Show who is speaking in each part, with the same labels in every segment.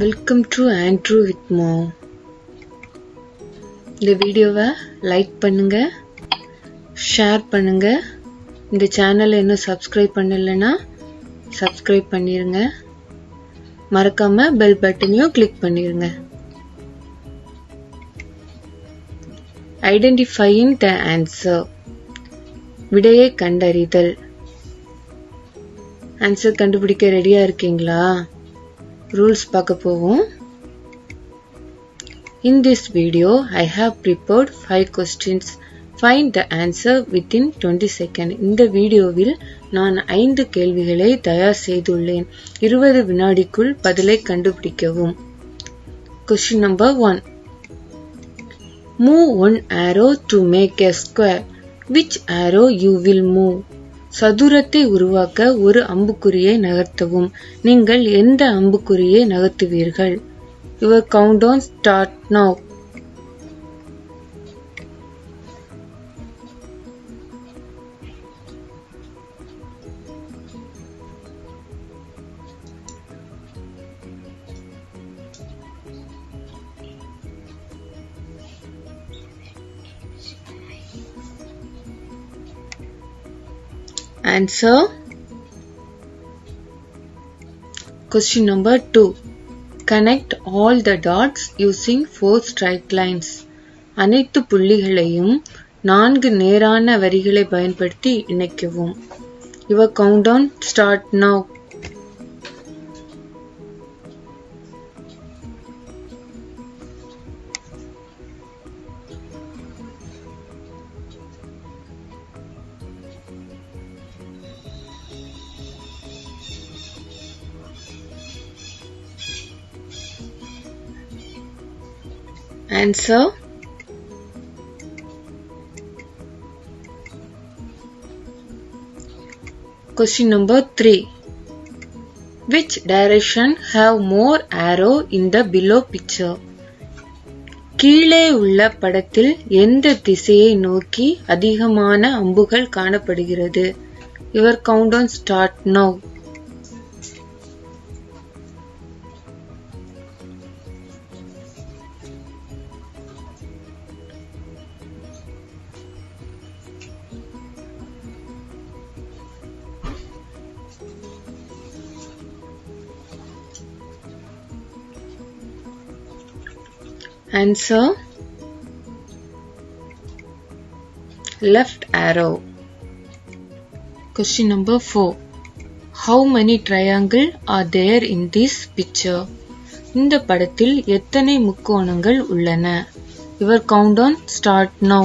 Speaker 1: Welcome to Andrew with மோ இந்த வீடியோவை லைக் பண்ணுங்கள் ஷேர் பண்ணுங்கள் இந்த சேனலை இன்னும் சப்ஸ்கிரைப் பண்ணலைன்னா சப்ஸ்கிரைப் பண்ணிடுங்க மறக்காமல் பெல் பட்டனையும் கிளிக் பண்ணிடுங்க ஐடென்டிஃபையிங் த ஆன்சர் விடையை கண்டறிதல் ஆன்சர் கண்டுபிடிக்க ரெடியாக இருக்கீங்களா rules பார்க்க போவோம் In this video, I have prepared 5 questions. Find the answer within 20 second. இந்த வீடியோவில் நான் ஐந்து கேள்விகளை தயார் செய்துள்ளேன் இருபது வினாடிக்குள் பதிலை கண்டுபிடிக்கவும் question number one move one arrow to make a square which arrow you will move சதுரத்தை உருவாக்க ஒரு அம்புக்குறியை நகர்த்தவும் நீங்கள் எந்த அம்புக்குறியை நகர்த்துவீர்கள் your count start now Answer Question number 2 Connect all the dots using four straight lines அனைத்து புள்ளிகளையும் நான்கு நேரான வரிகளை பயன்படுத்தி இணைக்கவும் your countdown start now Answer Question number 3 Which direction have more arrow in the below picture? கீழே உள்ள படத்தில் எந்த திசையை நோக்கி அதிகமான அம்புகள் காணப்படுகிறது your count on start now Answer Left arrow. Question number 4. How many triangle are there in this picture? இந்த படத்தில் எத்தனை முக்கோணங்கள் உள்ளன? Your countdown start now.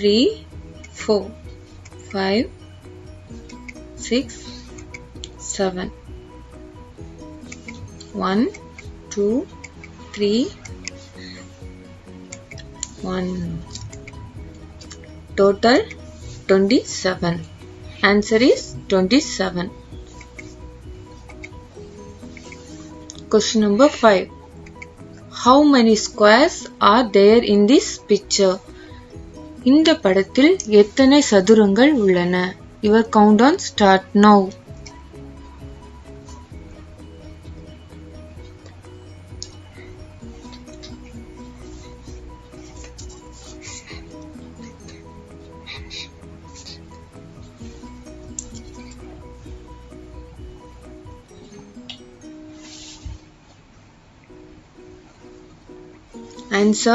Speaker 1: 3, 4, 5, 6, 7. 1, 2, 3, 1. Total 27. Answer is 27. Question number 5. How many squares are there in this picture? இந்த படத்தில் எத்தனை சதுரங்கள் உள்ளன your count on start now so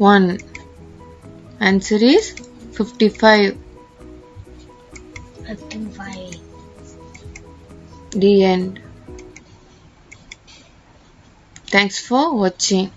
Speaker 1: 1. Answer is 55.
Speaker 2: 55.
Speaker 1: The end. Thanks for watching.